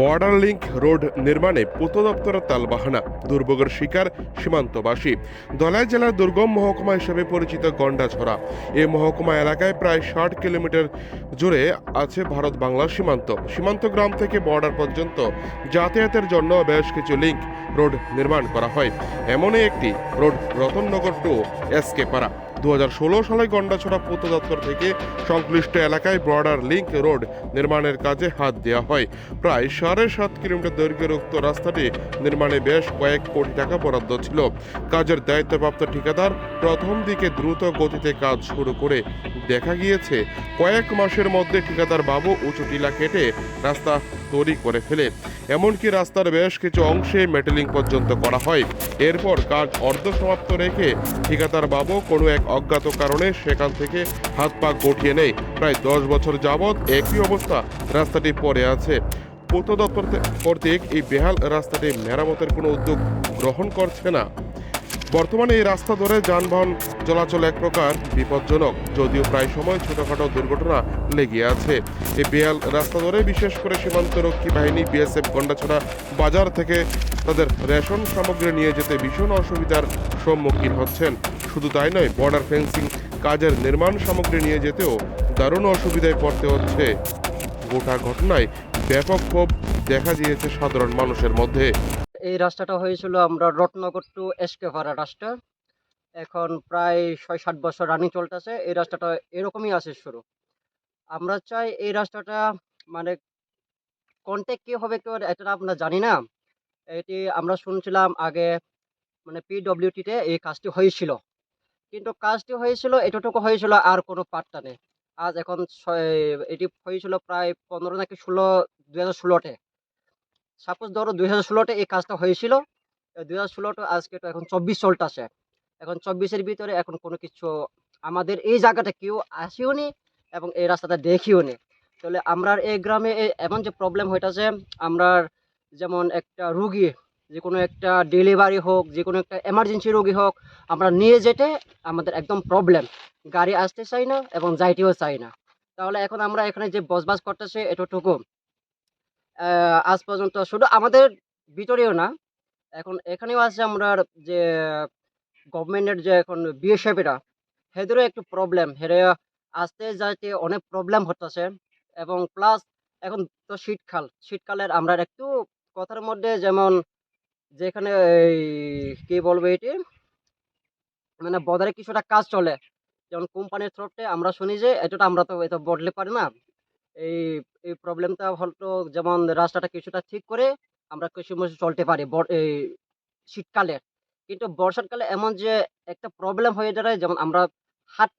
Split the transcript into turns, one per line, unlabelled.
Border link road নির্মাণে পূর্ত দপ্তরের তালবাহানা, দুর্ভোগের শিকার সীমান্তবাসী। ধলাই জেলার দুর্গম মহকুমা হিসেবে পরিচিত গন্ডাছড়া এই মহকুমা এলাকায় প্রায় ষাট কিলোমিটার জুড়ে আছে ভারত বাংলার সীমান্ত। সীমান্ত গ্রাম থেকে বর্ডার পর্যন্ত যাতায়াতের জন্য বেশ কিছু লিংক রোড নির্মাণ করা হয়। এমনই একটি রোড রতননগর টু এসকে পাড়া। দু হাজার ষোলো সালে গন্ডাছড়া পূর্ত দপ্তর থেকে সংশ্লিষ্ট এলাকায় বর্ডার লিংক রোড নির্মাণের কাজে হাত দেওয়া হয়। প্রায় সাড়ে সাত কিলোমিটার দৈর্ঘ্যের উক্ত রাস্তাটি নির্মাণে বেশ কয়েক কোটি টাকা বরাদ্দ ছিল। কাজের দায়িত্বপ্রাপ্ত ঠিকাদার প্রথম দিকে দ্রুত গতিতে কাজ শুরু করে দেখা গিয়েছে, কয়েক মাসের মধ্যে ঠিকাদার বাবু উঁচু টিলা কেটে রাস্তা তৈরি করে ফেলে। এমনকি রাস্তার বেশ কিছু অংশে মেটেলিং পর্যন্ত করা হয়। এরপর কাজ অর্ধ সমাপ্ত রেখে ঠিকাদার বাবু কোনো এক অজ্ঞাত কারণে সেখান থেকে হাত পা গঠিয়ে নেয়। প্রায় দশ বছর যাবৎ একই অবস্থা রাস্তাটি পড়ে আছে। পূর্ত দপ্তর কর্তৃক এই বেহাল রাস্তাটি মেরামতের কোনো উদ্যোগ গ্রহণ করছে না। বর্তমানে এই রাস্তা ধরে যানবাহন চলাচল এক প্রকার বিপজ্জনক, যদিও প্রায় সময় ছোটখাটো দুর্ঘটনা লেগে আছে। এই বেহাল রাস্তা ধরে বিশেষ করে সীমান্ত রক্ষী বাহিনী বিএসএফ গন্ডাছড়া বাজার থেকে তাদের রেশন সামগ্রী নিয়ে যেতে ভীষণ অসুবিধার সম্মুখীন হচ্ছেন। শুধু তাই নয়, বর্ডার ফেন্সিং কাজের নির্মাণ সামগ্রী নিয়ে যেতেও দারুণ অসুবিধায় পড়তে হচ্ছে। গোটা ঘটনায় ব্যাপক ক্ষোভ দেখা দিয়েছে সাধারণ মানুষের মধ্যে।
এই রাস্তাটা হয়েছিল আমরা রত্নগর টু এসকেভারা রাস্তা। এখন প্রায় ছয় সাত বছর রানিং চলতেছে, এই রাস্তাটা এরকমই আছে শুরু। আমরা চাই এই রাস্তাটা মানে কন্ট্যাক্ট কে হবে কেউ এটা আমরা জানি না। এটি আমরা শুনছিলাম আগে মানে পিডব্লিউটিতে এই কাজটি হয়েছিল। কিন্তু কাজটি হয়েছিল, এতটুকু হয়েছিল আর কোনো পাত্তা নেই। আজ এখন এটি হয়েছিল প্রায় পনেরো নাকি ষোলো দু হাজার ষোলোতে। সাপোজ ধরো দুই হাজার ষোলোতে এই কাজটা হয়েছিল দুই হাজার ষোলোটা আজকে তো এখন চব্বিশ চলতেছে এখন চব্বিশের ভিতরে এখন কোনো কিছু আমাদের এই জায়গাটা কেউ আসিও নি এবং এই রাস্তাটা দেখিও নি। তাহলে আমরা এই গ্রামে এমন যে প্রবলেম হইতাছে আমরা যেমন একটা রুগী, যে কোনো একটা ডেলিভারি হোক, যে কোনো একটা এমার্জেন্সি রোগী হোক, আমরা নিয়ে যেতে আমাদের একদম প্রবলেম গাড়ি আসতে চাই না এবং যাইতেও চাই না। তাহলে এখন আমরা এখানে যে বসবাস করতেছে, এতটুকু। আজ পর্যন্ত শুধু আমাদের ভিতরেও না, এখন এখানেও আছে আমরা যে গভর্নমেন্টের যে এখন বিএসএফেরা হেদেরও একটু প্রবলেম হেরে আসতে যাইতে অনেক প্রবলেম হতেছে এবং প্লাস এখন তো শীতকাল, শীতকালের আমরা একটু কথার মধ্যে যেমন যেখানে এই কি বলব এটি? মানে বদারে কিছুটা কাজ চলে, যেমন কোম্পানির থ্রোতে আমরা শুনি যে এতটা আমরা তো এটা বদলে পারি না এই এই প্রবলেমটা হয়তো যেমন রাস্তাটা কিছুটা ঠিক করে আমরা কিছু চলতে পারি এই শীতকালে। কিন্তু বর্ষাকালে এমন যে একটা প্রবলেম হয়ে দাঁড়ায়, যেমন আমরা হাঁটতে